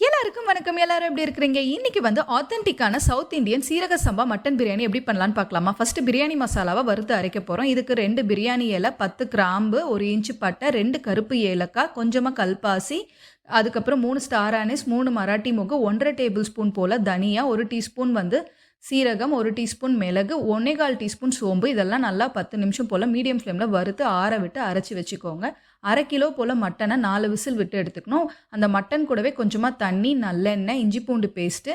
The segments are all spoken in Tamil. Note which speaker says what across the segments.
Speaker 1: எல்லாருக்கும் வணக்கம். எல்லாரும் எப்படி இருக்கிறீங்க? இன்னைக்கு வந்து ஆத்தென்டிக்கான சவுத் இந்தியன் சீரக சம்பா மட்டன் பிரியாணி எப்படி பண்ணலான்னு பார்க்கலாமா? ஃபர்ஸ்ட் பிரியாணி மசாலாவை வறுத்து அரைக்க போகிறோம் இதுக்கு ரெண்டு பிரியாணி இலை பத்து கிராம்பு ஒரு இன்ச்சு பட்டை ரெண்டு கருப்பு ஏலக்காய் கொஞ்சமாக கல்பாசி அதுக்கப்புறம் மூணு ஸ்டார் ஆனிஸ் மூணு மராட்டி முகு ஒன்றரை டேபிள் ஸ்பூன் போல் தனியா ஒரு டீஸ்பூன் வந்து சீரகம் ஒரு டீஸ்பூன் மிளகு ஒன்னேகால் டீஸ்பூன் சோம்பு இதெல்லாம் நல்லா பத்து நிமிஷம் போல் மீடியம் ஃப்ளேமில் வறுத்து ஆற விட்டு அரைச்சி வச்சுக்கோங்க. அரை கிலோ போல் மட்டனை நாலு விசில் விட்டு எடுத்துக்கணும். அந்த மட்டன் கூடவே கொஞ்சமாக தண்ணி நல்லெண்ணெய் இஞ்சி பூண்டு பேஸ்ட்டு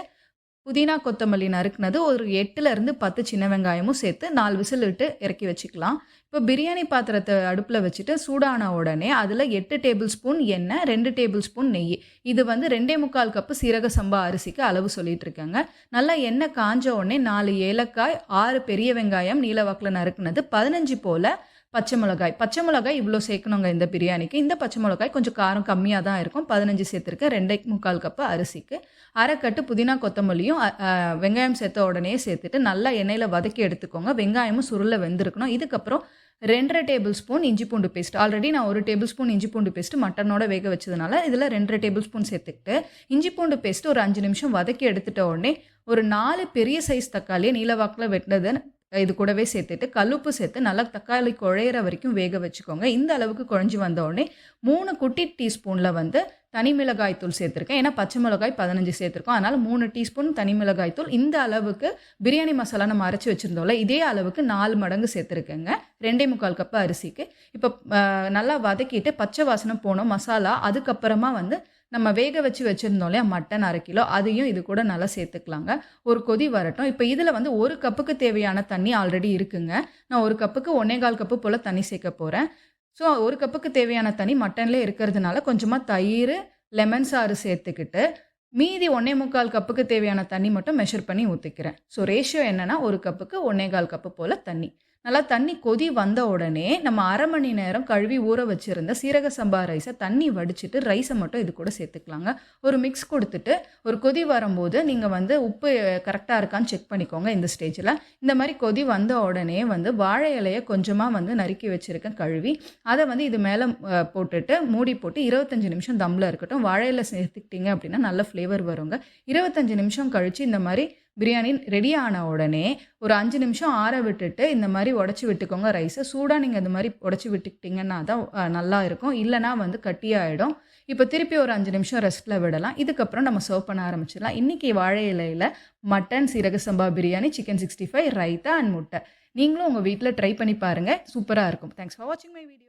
Speaker 1: புதினா கொத்தமல்லி நறுக்குனது ஒரு எட்டுலேருந்து பத்து சின்ன வெங்காயமும் சேர்த்து நாலு விசில் விட்டு இறக்கி வச்சுக்கலாம். இப்போ பிரியாணி பாத்திரத்தை அடுப்பில் வச்சுட்டு சூடான உடனே அதில் எட்டு டேபிள் ஸ்பூன் எண்ணெய் ரெண்டு டேபிள் ஸ்பூன் நெய். இது வந்து ரெண்டே முக்கால் கப்பு சீரக சம்பா அரிசிக்கு அளவு சொல்லிட்டு இருக்காங்க. நல்லா எண்ணெய் காஞ்ச உடனே நாலு ஏலக்காய் ஆறு பெரிய வெங்காயம் நீலவாக்கில் நறுக்குனது பதினஞ்சு போல் பச்சை மிளகாய். பச்சை மிளகாய் இவ்வளோ சேர்க்கணுங்க இந்த பிரியாணிக்கு. இந்த பச்சை மிளகாய் கொஞ்சம் காரம் கம்மியாக தான் இருக்கும். பதினஞ்சு சேர்த்துருக்கேன். ரெண்டே முக்கால் கப்பு அரிசிக்கு. அரைக்கட்டு புதினா கொத்தமல்லியும் வெங்காயம் சேர்த்த உடனே சேர்த்துட்டு நல்லா எண்ணெயில் வதக்கி எடுத்துக்கோங்க. வெங்காயமும் சுருளில் வெந்திருக்கணும். இதுக்கப்புறம் ரெண்டரை டேபிள் ஸ்பூன் இஞ்சி பூண்டு பேஸ்ட். ஆல்ரெடி நான் ஒரு டேபிள் ஸ்பூன் இஞ்சி பூண்டு பேஸ்ட் மட்டனோட வேக வச்சதுனால இதில் ரெண்டரை டேபிள் ஸ்பூன் சேர்த்துக்கிட்டு இஞ்சி பூண்டு பேஸ்ட் ஒரு அஞ்சு நிமிஷம் வதக்கி எடுத்துட்ட உடனே ஒரு நாலு பெரிய சைஸ் தக்காளியை நீலவாக்கில் வெட்டினது இது கூடவே சேர்த்துட்டு கல்லுப்பு சேர்த்து நல்லா தக்காளி குழையிற வரைக்கும் வேக வச்சுக்கோங்க. இந்த அளவுக்கு குழஞ்சி வந்த உடனே மூணு குட்டி டீஸ்பூனில் வந்து தனி மிளகாய் தூள் சேர்த்துருக்கேன். ஏன்னா பச்சை மிளகாய் பதினஞ்சு சேர்த்துருக்கோம். அதனால் மூணு டீஸ்பூன் தனி மிளகாய் தூள். இந்த அளவுக்கு பிரியாணி மசாலா நம்ம அரைச்சி வச்சுருந்தோம்ல இதே அளவுக்கு நாலு மடங்கு சேர்த்துருக்கேங்க. ரெண்டே முக்கால் கப்பு அரிசிக்கு. இப்போ நல்லா வதக்கிட்டு பச்சை வாசனை போனோம் மசாலா அதுக்கப்புறமா வந்து நம்ம வேக வச்சு வச்சுருந்தோம் இல்லையா மட்டன் அரை கிலோ அதையும் இது கூட நல்லா சேர்த்துக்கலாங்க. ஒரு கொதி வரட்டும். இப்போ இதில் வந்து ஒரு கப்புக்கு தேவையான தண்ணி ஆல்ரெடி இருக்குங்க. நான் ஒரு கப்புக்கு ஒன்னே கால் கப்பு போல் தண்ணி சேர்க்க போகிறேன் ஸோ ஒரு கப்புக்கு தேவையான தண்ணி மட்டன்லேயே இருக்கிறதுனால கொஞ்சமாக தயிர் லெமன் சாறு சேர்த்துக்கிட்டு மீதி ஒன்னே முக்கால் கப்புக்கு தேவையான தண்ணி மட்டும் மெஷர் பண்ணி ஊற்றிக்கிறேன் ஸோ ரேஷியோ என்னென்னா ஒரு கப்புக்கு ஒன்னே கால் கப்பு போல் தண்ணி. நல்லா தண்ணி கொதி வந்த உடனே நம்ம அரை மணி நேரம் கழுவி ஊற வச்சுருந்த சீரக சம்பா ரைஸை தண்ணி வடிச்சிட்டு ரைஸை மட்டும் இது கூட சேர்த்துக்கலாங்க. ஒரு மிக்ஸ் கொடுத்துட்டு ஒரு கொதி வரும்போது நீங்கள் வந்து உப்பு கரெக்டாக இருக்கான்னு செக் பண்ணிக்கோங்க இந்த ஸ்டேஜில் இந்த மாதிரி கொதி வந்த உடனே வந்து வாழை இலையை கொஞ்சமாக வந்து நறுக்கி வச்சுருக்கேன் கழுவி. அதை வந்து இது மேலே போட்டுட்டு மூடி போட்டு இருபத்தஞ்சி நிமிஷம் தம்மில் இருக்கட்டும். வாழை இலை சேர்த்துக்கிட்டீங்க அப்படின்னா நல்ல ஃப்ளேவர் வருங்க. இருபத்தஞ்சி நிமிஷம் கழித்து இந்த மாதிரி பிரியாணி ரெடி ஆன உடனே ஒரு அஞ்சு நிமிஷம் ஆற விட்டுட்டு இந்த மாதிரி உடச்சி விட்டுக்கோங்க ரைஸை சூடாக நீங்கள் இந்த மாதிரி உடச்சி விட்டுக்கிட்டிங்கன்னா தான் நல்லா இருக்கும். இல்லைனா வந்து கட்டியாயிடும். இப்போ திருப்பி ஒரு அஞ்சு நிமிஷம் ரெஸ்ட்டில் விடலாம். இதுக்கப்புறம் நம்ம சர்வ் பண்ண ஆரம்பிச்சிடலாம். இன்றைக்கி வாழை இலையில் மட்டன் சீரக சம்பா biryani chicken sixty five raita and முட்டை. நீங்களும் உங்கள் வீட்டில் ட்ரை பண்ணி பாருங்கள் சூப்பராக இருக்கும். தேங்க்ஸ் ஃபார் வாட்சிங் மை வீடியோ